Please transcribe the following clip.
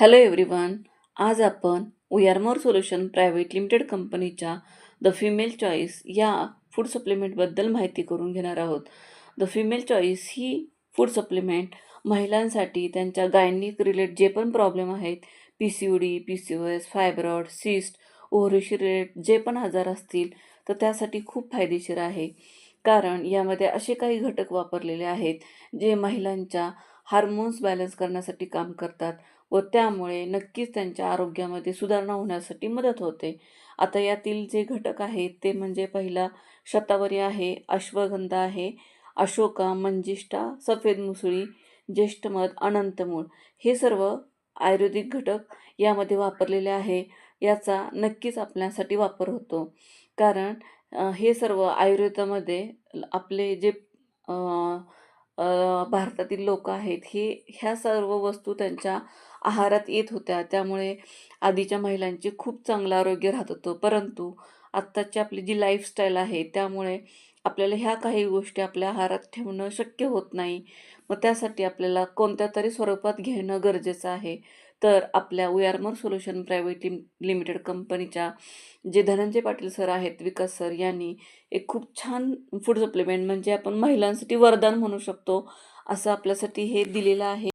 Hello everyone आज आपण We Are More Solution Private Limited कंपनीच्या द फिमेल चॉईस या फूड सप्लिमेंटबद्दल माहिती करून घेणार आहोत. द फिमेल चॉईस ही फूड सप्लिमेंट महिलांसाठी त्यांच्या गायनिक रिलेट जे पण प्रॉब्लेम आहेत P C O D P C O S fibroid cyst ओहरीशी relate जे पण आजार असतील तर त्यासाठी खूप फायदेशीर आहे. कारण यामध्ये असे काही घटक वापरलेले आहेत जे महिलांच्या हार्मोन्स बॅलन्स करण्यासाठी काम करतात व त्यामुळे नक्कीच त्यांच्या आरोग्यामध्ये सुधारणा होण्यासाठी मदत होते. आता यातील जे घटक आहेत ते म्हणजे पहिला शतावरी आहे अश्वगंधा आहे अशोका मंजिष्ठा सफेद मुसळी ज्येष्ठमध अनंतमूळ हे सर्व आयुर्वेदिक घटक यामध्ये वापरलेले आहे. याचा नक्कीच आपल्यासाठी वापर होतो. कारण हे सर्व आयुर्वेदामध्ये आपले जे भारतातील लोक आहेत हे ह्या सर्व वस्तू त्यांच्या आहारात येत होत्या. त्यामुळे आधीच्या महिलांचे खूप चांगलं आरोग्य राहत होतं. परंतु आत्ताची आपली जी लाईफस्टाईल आहे त्यामुळे आपल्याला ह्या काही गोष्टी आपल्या आहारात ठेवणं शक्य होत नाही. मग त्यासाठी आपल्याला कोणत्या तरी स्वरूपात घेणं गरजेचं आहे. तर आपल्या We Are More Solution Private lim Limited कंपनीच्या जे धनंजय पाटील सर आहेत विकास सर यांनी एक खूप छान फूड सप्लिमेंट म्हणजे आपण महिलांसाठी वरदान म्हणू शकतो असं आपल्यासाठी हे दिलेलं आहे.